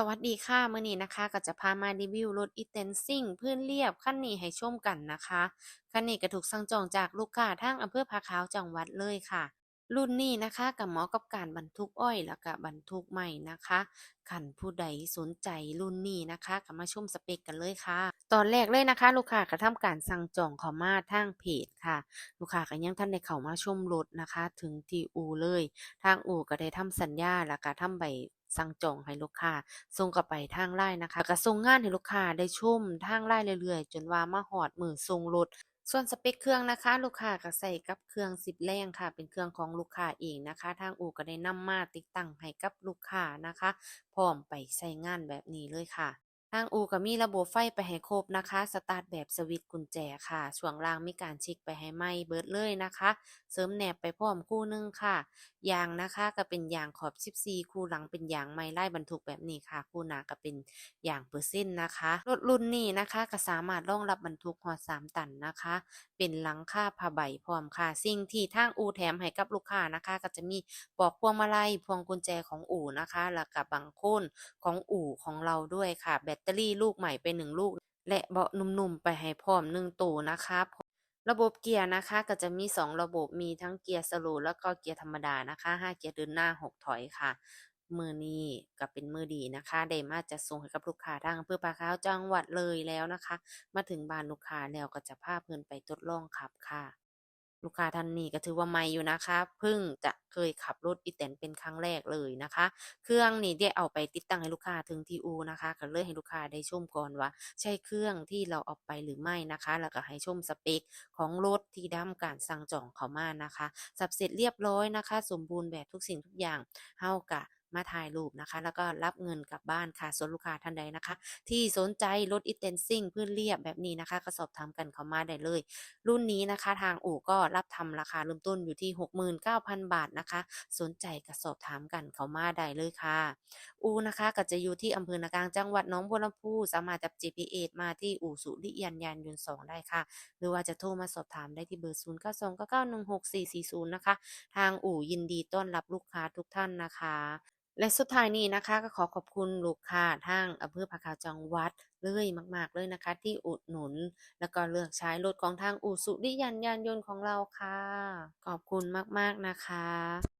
สวัสดีค่ะมื่อนี้นะคะ ก็จะพามารีวิวรถอีเทนซิ่งพื้นเรียบขั้นนี้ให้ชมกันนะคะ คันนี้ก็ถูกสั่งจองจากลูกค้าทั้งอำเภอภาขาวจังหวัดเลยค่ะ รุ่นนี้นะคะก็เหมาะกับการบรรทุกอ้อยแล้วก็บรรทุกไม้นะคะคันผู้ใดสนใจรุ่นนี้นะคะก็มาชมสเปคกันเลยค่ะ ตอนแรกเลยนะคะ ลูกค้าก็ทำการสั่งจองเขามาทางเพจค่ะ ลูกค้าก็ยังทันได้เข้ามาชมรถนะคะ ถึงที่อูเลย ทางอูก็ได้ทำสัญญาแล้วก็ทำใบสั่งจองให้ลูกค้าส่งกลับไปทาง LINE นะคะก็ส่งงานให้ลูกค้าได้ชมทาง LINE เรื่อยๆ จนว่ามาฮอดมือส่งรถ ส่วนสเปคเครื่องนะคะ ลูกค้าก็ใส่กับเครื่องสิบแรงค่ะ เป็นเครื่องของลูกค้าเองนะคะ ทางอู่ก็ได้นำมาติดตั้งให้กับลูกค้านะคะ พร้อมไปใช้งานแบบนี้เลยค่ะ ทางอู่ก็มีระบบไฟไปให้ครบนะคะ สตาร์ตแบบสวิตช์กุญแจค่ะ ช่วงล่างมีการช็กไปให้ใหม่เบิดเลยนะคะ เสริมแหนบไปพร้อมคู่หนึ่งค่ะ ยางนะคะก็เป็นยางขอบ 14 คู่หลังเป็นยางไม้ไล่บรรทุกแบบนี้ค่ะ คู่หน้าก็เป็นยางเปอร์เซ็นต์นะคะ รถรุ่นนี้นะคะก็สามารถรองรับบรรทุกฮอด3ตันนะคะ เป็นหลังคาผ้าใบพร้อมค่ะ สิ่งที่ทางอู่แถมให้กับลูกค้านะคะ ก็จะมีปลอกพวงมาลัยพวงกุญแจของอู่นะคะ แล้วก็บังโคนของอู่ของเราด้วยค่ะแบตตเตอรี่ลูกใหม่ไปหนึ่งลูก และเบาะนุ่มๆไปให้พร้อมหนึ่งตัวนะคะระบบเกียร์นะคะก็จะมี 2 ระบบมีทั้งเกียร์สโลแล้วก็เกียร์ธรรมดานะคะ5เกียร์เดินหน้า 6 ถอยค่ะ มือนี้ก็เป็นมือดีนะคะได้มาจัดส่งให้กับลูกค้าทางอำเภอปากขาจังหวัดเลยแล้วนะคะ มาถึงบ้านลูกค้าแล้วก็จะพาเพิ่อนไปทดลองขับค่ะ ลูกค้าท่านนี้ก็ถือว่าใหม่อยู่นะคะเพิ่งจะเคยขับรถอีแตนเป็นครั้งแรกเลยนะคะ เครื่องนี่ได้เอาไปติดตั้งให้ลูกค้าถึงที่อูนะคะก็เลยให้ลูกค้าได้ชมก่อนว่า ใช่เครื่องที่เราเอาไปหรือไม่นะคะ แล้วก็ให้ชมสเปคของรถที่ทำการสั่งจองเขามานะคะ สับเสร็จเรียบร้อยนะคะ สมบูรณ์แบบทุกสิ่งทุกอย่างเฮาก็ มาถ่ายรูปนะคะ แล้วก็รับเงินกลับบ้านค่ะส่วนลูกค้าท่านใดนะคะ ที่สนใจรถ e-Ten Sing พื้นเรียบแบบนี้นะคะ ก็สอบถามกันเข้ามาได้เลย รุ่นนี้นะคะทางอู่ก็รับทำราคาเริ่มต้นอยู่ที่ 69,000 บาทนะคะ สนใจก็สอบถามกันเข้ามาได้เลยค่ะ อู่นะคะก็จะอยู่ที่อำเภอนากลางจังหวัดหนองบัวลำพูสามารถจับ GPS มาที่อู่สุริยันยานยนต์2ได้ค่ะ หรือว่าจะโทรมาสอบถามได้ที่เบอร์ 0929916440 นะคะ ทางอู่ยินดีต้อนรับลูกค้าทุกท่านนะคะ และสุดท้ายนี้นะคะ ก็ขอขอบคุณลูกค้าทางอำเภอผาขาวจังหวัดเลยมาก ๆ เลยนะคะ ที่อุดหนุน แล้วก็เลือกใช้รถของทางอูสุริยันยานยนต์ของเราค่ะ ขอบคุณมาก ๆ นะคะ